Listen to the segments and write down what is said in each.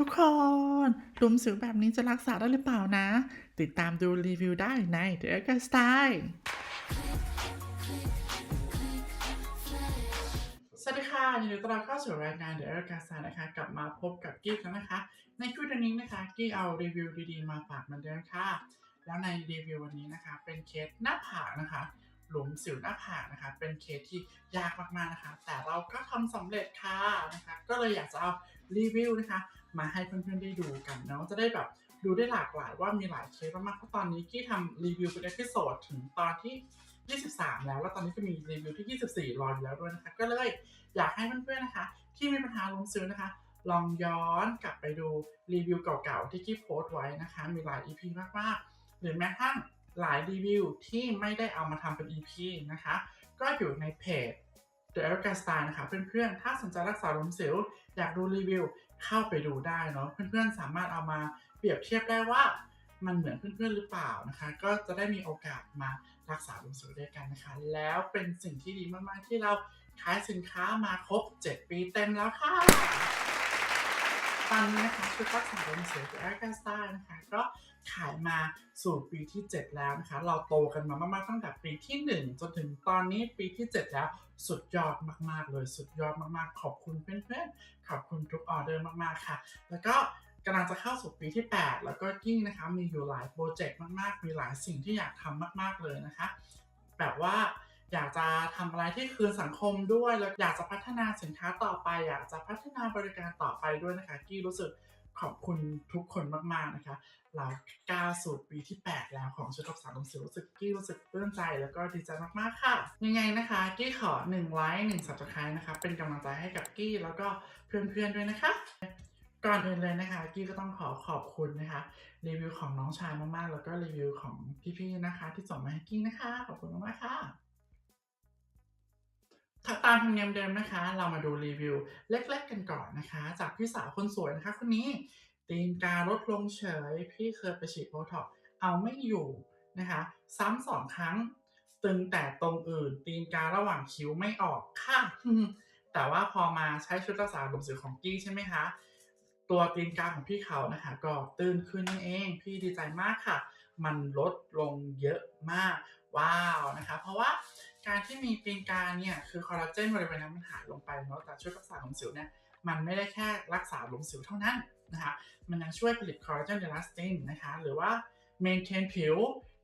ทุกคนหลุมสิวแบบนี้จะรักษาได้หรือเปล่านะ ติดตามดูรีวิวได้ใน The e g g Style สวัสดีค่ะยินดีต้อนรับเข้าสู่รายการ The e g g Style นะคะ กลับมาพบกับกี้กันนะคะ ในคลิปวันนี้นะคะกี้เอารีวิวดีๆมาฝากเหมือนเดิมค่ะ แล้วในรีวิววันนี้นะคะ เป็นเคสหน้าผากนะคะ หลุมสิวหน้าผากนะคะ เป็นเคสที่ยากมากๆนะคะ แต่เราก็ทำสำเร็จค่ะนะคะ ก็เลยอยากจะเอารีวิวนะคะ มาให้เพื่อนๆได้ดูกันเนาะจะได้แบบดูได้หลากหลายว่ามีหลายเคสมากๆเพราะตอนนี้กี้ทำรีวิวเป็นเอพิโซดถึงตอนที่ 23 แล้ว แล้วตอนนี้ก็มีรีวิวที่ 24 รออยู่แล้วด้วยนะคะ ก็เลยอยากให้เพื่อนๆนะคะ ที่มีปัญหาลมซิลนะคะ ลองย้อนกลับไปดูรีวิวเก่าๆที่กี้โพสต์ไว้นะคะ มีหลาย EP มากๆ หรือแม้กระทั่งหลายรีวิวที่ไม่ได้เอามาทำเป็น EP นะคะ ก็อยู่ในเพจ The e r i c a Style นะคะเพื่อนๆ ถ้าสนใจรักษาลมสิวอยากดูรีวิวเข้าไปดูได้เนาะเพื่อนๆ สามารถเอามาเปรียบเทียบได้ว่ามันเหมือนเพื่อนๆ หรือเปล่านะคะ ก็จะได้มีโอกาสมารักษาลมสิวด้วยกันนะคะ แล้วเป็นสิ่งที่ดีมากๆ ที่เราขายสินค้ามาครบ 7 ปีเต็มแล้วค่ะ ตอนนี้นะคะชุดรักษาลมเสียจากแอร์กาสตานะคะก็ขายมาสู่ปีที่ 7 แล้วนะคะ เราโตกันมามากๆตั้งแต่ปีที่ 1 จนถึงตอนนี้ปีที่ 7 แล้วสุดยอดมากๆ เลยสุดยอดมากๆ ขอบคุณเพื่อนๆขอบคุณทุกออเดอร์มากๆค่ะ แล้วก็กำลังจะเข้าสู่ปีที่ 8 แล้วก็กิ้งนะคะมีอยู่หลายโปรเจกต์มากๆ มีหลายสิ่งที่อยากทำมากๆเลยนะคะ แบบว่า อยากจะทำอะไรที่คืนสังคมด้วย แล้วอยากจะพัฒนาสินค้าต่อไป อยากจะพัฒนาบริการต่อไปด้วยนะคะกี้รู้สึกขอบคุณทุกคนมากๆนะคะ เราก้าวสู่ปีที่ 8 แล้วของชุดรักษาลมสิวรู้สึกกี้รู้สึกปลื้มใจแล้วก็ดีใจมากๆค่ะ ยังไงนะคะกี้ขอ1ไลค์1 subscribe นะคะ เป็นกำลังใจให้กับกี้แล้วก็เพื่อนๆด้วยนะคะ ก่อนอื่นเลยนะคะกี้ก็ต้องขอขอบคุณนะคะ รีวิวของน้องชายมากๆ แล้วก็รีวิวของพี่ๆนะคะ ที่ส่งมาให้กี้นะคะ ขอบคุณมากๆค่ะ ตามธรรมเนียมเดิมนะคะ เรามาดูรีวิวเล็ก ๆ กันก่อนนะคะ จากพี่สาวคนสวยนะคะคนนี้ตีนกาลดลงเฉย พี่เคยไปฉีดโบท็อกเอาไม่อยู่นะคะ ซ้ำสองครั้ง ตึงแต่ตรงอื่น ตีนการะหว่างคิ้วไม่ออกค่ะ แต่ว่าพอมาใช้ชุดรักษาลมสิวของกี้ใช่ไหมคะ ตัวตีนกาของพี่เขานะคะ ก็ตื้นขึ้นนั่นเอง พี่ดีใจมากค่ะ มันลดลงเยอะมาก ว้าวนะคะ เพราะว่า การที่มีตีนกาเนี่ยคือคอลลาเจนบริเวณนั้นมันหายลงไปเนาะแต่ช่วยรักษาหลุมสิวเนี่ยมันไม่ได้แค่รักษาหลุมสิวเท่านั้นนะคะมันยังช่วยผลิตคอลลาเจนเดลาสตินนะคะหรือว่าเมนเทนผิว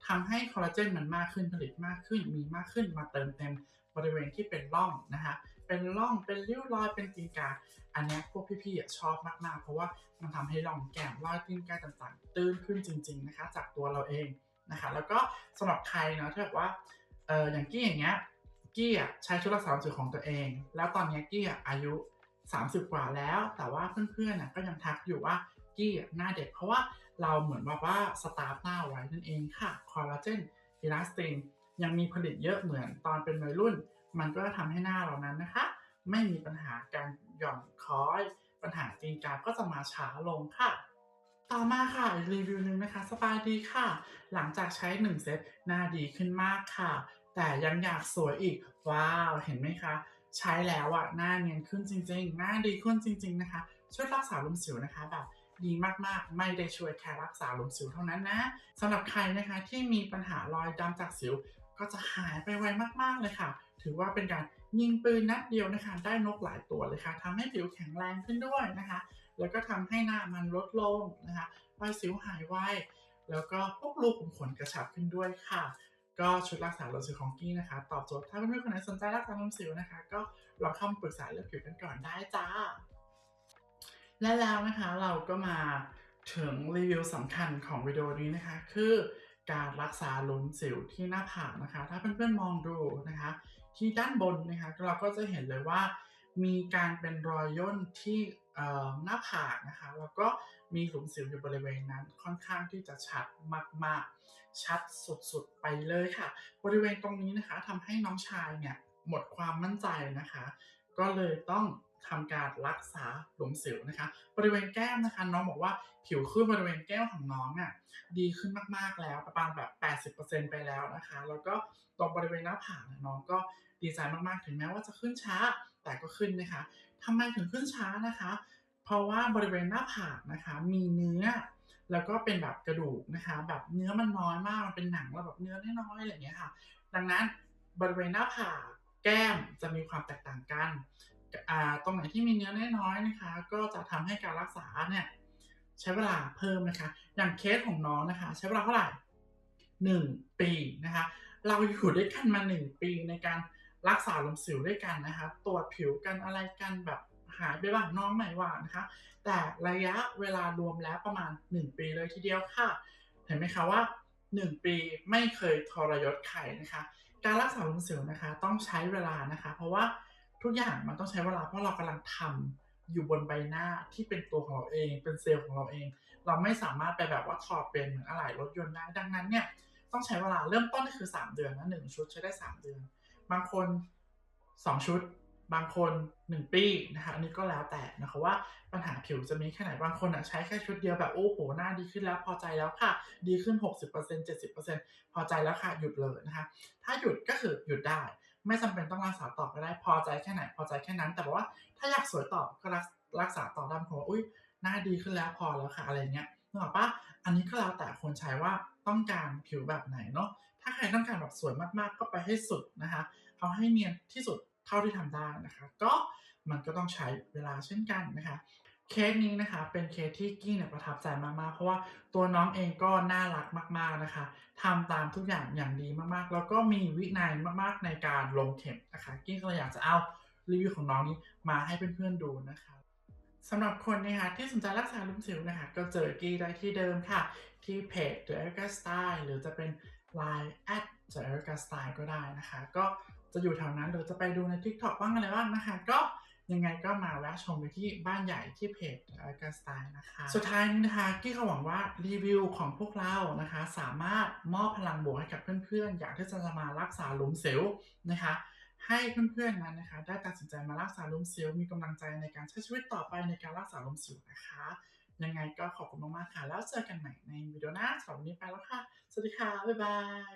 ทำให้คอลลาเจนมันมากขึ้นผลิตมากขึ้นมีมากขึ้นมาเติมเต็มบริเวณที่เป็นร่องนะคะ เป็นร่องเป็นริ้วรอยเป็นตีนกา อันนี้พวกพี่ๆชอบมากๆ เพราะว่ามันทำให้ร่องแก้มรอยตีนกาต่างๆ ตื้นขึ้นจริง ๆนะคะ จากตัวเราเองนะคะ แล้วก็สำหรับใครเนาะที่แบบว่า เอออย่างกี้อย่างเงี้ยกี้อะใช้ชุดรักษาความสวยของตัวเอง แล้วตอนเนี้ยกี้อะอายุ 30 กว่าแล้ว แต่ว่าเพื่อนๆน่ะก็ยังทักอยู่ว่ากี้หน้าเด็กเพราะว่าเราเหมือนแบบว่าสตาร์ฟหน้าไว้นั่นเองค่ะคอลลาเจนอิลาสตินยังมีผลิตเยอะเหมือนตอนเป็นวัยรุ่น มันก็จะทำให้หน้าเรานั้นนะคะ ไม่มีปัญหาการหย่อนคอย ปัญหาตีนกาก็จะมาช้าลงค่ะ ต่อมาค่ะอีกรีวิวหนึ่งนะคะสบายดีค่ะ หลังจากใช้ 1 เซตหน้าดีขึ้นมากค่ะ แต่ยังอยากสวยอีก ว้าวเห็นไหมคะ ใช้แล้วอะหน้าเนียนขึ้นจริง ๆ หน้าดีขึ้นจริง ๆนะคะ ช่วยรักษาลุมสิวนะคะแบบดีมากๆ ไม่ได้ช่วยแค่รักษาลุมสิวเท่านั้นนะสำหรับใครนะคะที่มีปัญหารอยดำจากสิวก็จะหายไปไวมากๆเลยค่ะ ถือว่าเป็นการยิงปืนนัดเดียวนะคะ ได้นกหลายตัวเลยค่ะทำให้ผิวแข็งแรงขึ้นด้วยนะคะ แล้วก็ทำให้หน้ามันลดลงนะคะรอยสิวหายไว แล้วก็พวกรูขุมขนกระชับขึ้นด้วยค่ะ ก็ชุดรักษาลมสิวของกี้นะคะ ตอบโจทย์ถ้าเพื่อนๆคนไหนสนใจรักษาลมสิวนะคะ ก็ลองเข้ามปรึกษาเรื่องผิวกันก่อนได้จ้า และแล้วนะคะเราก็มาถึงรีวิวสำคัญของวิดีโอนี้นะคะ คือการรักษาหลุมสิวที่หน้าผากนะคะ ถ้าเพื่อนๆมองดูนะคะ ที่ด้านบนนะคะเราก็จะเห็นเลยว่า มีการเป็นรอยย่นที่ หน้าผากนะคะแล้วก็มีหลุมสิวอยู่บริเวณนั้นค่อนข้างที่จะชัดมากๆ ชัดสุดๆไปเลยค่ะ บริเวณตรงนี้นะคะทำให้น้องชายเนี่ยหมดความมั่นใจนะคะ ก็เลยต้องทำการรักษาหลุมสิวนะคะ บริเวณแก้มนะคะ น้องบอกว่าผิวขึ้นบริเวณแก้มของน้องอะดีขึ้นมากๆแล้วประมาณแบบ 80%ไปแล้วนะคะ แล้วก็ตรงบริเวณหน้าผากเนี่ยน้องก็ดีใจมากๆ ถึงแม้ว่าจะขึ้นช้า แต่ก็ขึ้นนะคะทำไมถึงขึ้นช้านะคะ เพราะว่าบริเวณหน้าผากนะคะ มีเนื้อ แล้วก็เป็นแบบกระดูกนะคะ แบบเนื้อมันน้อยมากมันเป็นหนังแล้วแบบเนื้อน้อยๆอะไรอย่างเงี้ยค่ะ ดังนั้นบริเวณหน้าผากแก้มจะมีความแตกต่างกันตรงไหนที่มีเนื้อน้อยๆนะคะ ก็จะทำให้การรักษาเนี่ยใช้เวลาเพิ่มนะคะ อย่างเคสของน้องนะคะ ใช้เวลาเท่าไหร่หนึ่งปีนะคะ เราอยู่ด้วยกันมาหนึ่งปีในการ รักษาลมสิวด้วยกันนะคะตรวจผิวกันอะไรกันแบบหายไปบ้างน้องใหม่ว่านะคะ แต่ระยะเวลารวมแล้วประมาณ 1 ปีเลยทีเดียวค่ะ เห็นไหมคะว่า 1 ปีไม่เคยทรยศใครนะคะ การรักษาลมสิวนะคะ ต้องใช้เวลานะคะ เพราะว่าทุกอย่างมันต้องใช้เวลาเพราะเรากำลังทำอยู่บนใบหน้าที่เป็นตัวของเราเองเป็นเซลล์ของเราเอง เราไม่สามารถไปแบบว่าถอดเป็นเหมือนอะไหล่รถยนต์ได้ดังนั้นเนี่ยต้องใช้เวลาเริ่มต้นก็คือ 3 เดือนนะหนึ่งชุดใช้ได้ 3 เดือน บางคน2ชุด บางคน1ปีนะคะอันนี้ก็แล้วแต่นะคะว่าปัญหาผิวจะมีแค่ไหนบางคนอะใช้แค่ชุดเดียวแบบโอ้โหหน้าดีขึ้นแล้วพอใจแล้วค่ะ ดีขึ้น 60% 70%พอใจแล้วค่ะหยุดเลยนะคะ ถ้าหยุดก็คือหยุดได้ ไม่จำเป็นต้องรักษาต่อก็ได้พอใจแค่ไหนพอใจแค่นั้น แต่ว่าถ้าอยากสวยต่อก็รักรักษาต่อได้บางคนว่าอุ้ยหน้าดีขึ้นแล้วพอแล้วค่ะอะไรเงี้ยนึกออกปะอันนี้ก็แล้วแต่คนใช้ว่าต้องการผิวแบบไหนเนาะ ถ้าใครต้องการแบบสวยมากๆ ก็ไปให้สุดนะคะเอาให้เนียนที่สุดเท่าที่ทำได้นะคะ ก็มันก็ต้องใช้เวลาเช่นกันนะคะเคสนี้นะคะเป็นเคสที่กี้เนี่ยประทับใจมากๆ เพราะว่าตัวน้องเองก็น่ารักมากๆนะคะทำตามทุกอย่างอย่างดีมากๆ แล้วก็มีวินัยมากๆในการลงเข็มนะคะกี้ก็เลยอยากจะเอารีวิวของน้องนี้มาให้เพื่อนๆดูนะคะสำหรับคนนะคะที่สนใจรักษาลุมสิวนะคะก็เจอกี้ได้ที่เดิมค่ะ ที่เพจ The Erica Style หรือจะเป็น Line at The Erica Style ก็ได้นะคะ ก็จะอยู่แถวนั้นหรือจะไปดูใน TikTok บ้างอะไรบ้างนะคะ ก็ยังไงก็มาแวะชมไปที่บ้านใหญ่ที่เพจ The Erica Style นะคะ สุดท้ายนี้นะคะกี้ก็หวังว่ารีวิวของพวกเรานะคะ สามารถมอบพลังบวกให้กับเพื่อนๆ อยากที่จะมารักษาหลุมสิวนะคะ ให้เพื่อนๆนั้นนะคะ ได้ตัดสินใจมารักษาลุมสิวมีกำลังใจในการใช้ชีวิตต่อไปในการรักษาลุมสิวนะคะ ยังไงก็ขอบคุณมากๆค่ะ แล้วเจอกันใหม่ในวิดีโอหน้าสำหรับวันนี้ไปแล้วค่ะ สวัสดีค่ะ บ๊ายบาย